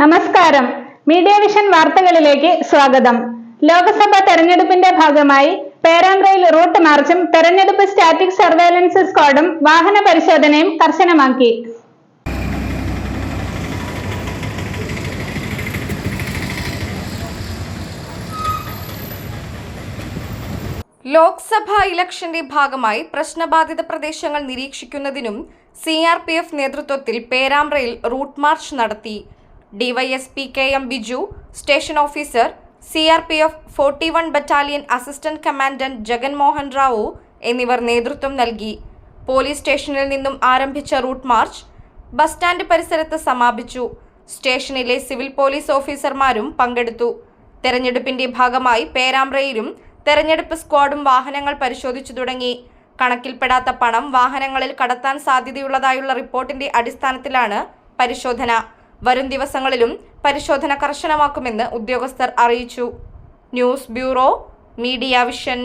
നമസ്കാരം. Media vision വാർത്തകളിലേക്ക് സ്വാഗതം. ലോക്സഭാ തെരഞ്ഞെടുപ്പിന്റെ ഭാഗമായി പേരാമ്പ്രയിൽ റൂട്ട് മാർച്ചും തെരഞ്ഞെടുപ്പ് സ്റ്റാറ്റിക് സർവേലൻസ് സ്ക്വാഡും വാഹന പരിശോധനയും കർശനമാക്കി. ലോക്സഭാ ഇലക്ഷന്റെ ഭാഗമായി പ്രശ്നബാധിത പ്രദേശങ്ങൾ നിരീക്ഷിക്കുന്നതിനും സി ആർ പി എഫ് നേതൃത്വത്തിൽ പേരാമ്പ്രയിൽ റൂട്ട് മാർച്ച് നടത്തി. DYSP K M Biju station officer C R P F forty one battalion assistant commandant Jaganmohan Rao എന്നിവർ നേതൃത്വം നൽകി. പോലീസ് സ്റ്റേഷനിൽ നിന്നും ആരംഭിച്ച റൂട്ട് മാർച്ച് ബസ് സ്റ്റാൻഡ് പരിസരത്ത് സമാപിച്ചു. സ്റ്റേഷനിലെ സിവിൽ പോലീസ് ഓഫീസർമാരും പങ്കെടുത്തു. തെരഞ്ഞെടുപ്പിന്റെ ഭാഗമായി പേരാമ്പ്രയിലും തെരഞ്ഞെടുപ്പ് സ്ക്വാഡും വാഹനങ്ങൾ പരിശോധിച്ചു തുടങ്ങി. കണക്കിൽപ്പെടാത്ത പണം വാഹനങ്ങളിൽ കടത്താൻ സാധ്യതയുള്ളതായുള്ള റിപ്പോർട്ടിന്റെ അടിസ്ഥാനത്തിലാണ് പരിശോധന. വരും ദിവസങ്ങളിലും പരിശോധന കർശനമാക്കുമെന്ന് ഉദ്യോഗസ്ഥർ അറിയിച്ചു. News bureau media vision.